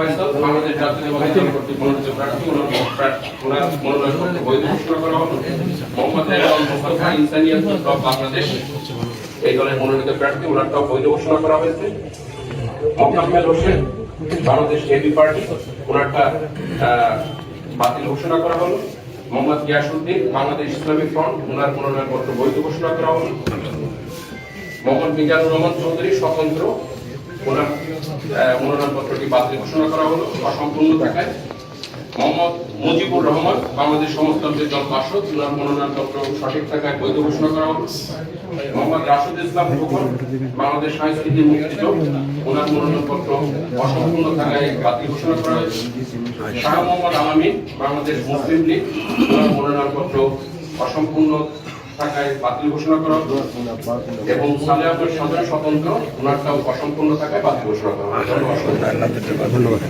ফয়সাল বাংলাদেশ ঘোষণা করা হলো। মোহাম্মদ রেজাউল মোস্তফা ইনসানিয়াত বাতিল ঘোষণা করা হলো। মোহাম্মদ গিয়াসুদ্দিন, বাংলাদেশ ইসলামিক ফ্রন্ট, ওনার মনোনয়নপত্র বৈধ ঘোষণা করা হলো। মোহাম্মদ মিজানুর রহমান চৌধুরী, স্বতন্ত্র মনোনয়নপত্রটি বাতিল ঘোষণা করা হলো অসম্পূর্ণ থাকায় মোহাম্মদ মুজিবুর রহমান, বাংলাদেশ সমাজতন্ত্রের দল পার্ষদ ওনার মনোনয়নপত্র সঠিক থাকায় বৈধ ঘোষণা করা হলো। মোহাম্মদ রাশিদ ইসলাম খোকন, বাংলাদেশ সাংস্কৃতিক মুক্তিযুদ্ধ, ওনার মনোনয়নপত্র অসম্পূর্ণ থাকায় বাতিল ঘোষণা করা হয়েছে। শাহ মোহাম্মদ আলামিন বাংলাদেশ মুসলিম লীগ, ওনার মনোনয়নপত্র অসম্পূর্ণ থাকায় বাতিল ঘোষণা করা এবং সালে সদর স্বতন্ত্র, ওনারটাও অসম্পূর্ণ থাকায় বাতিল ঘোষণা করা ধন্যবাদ।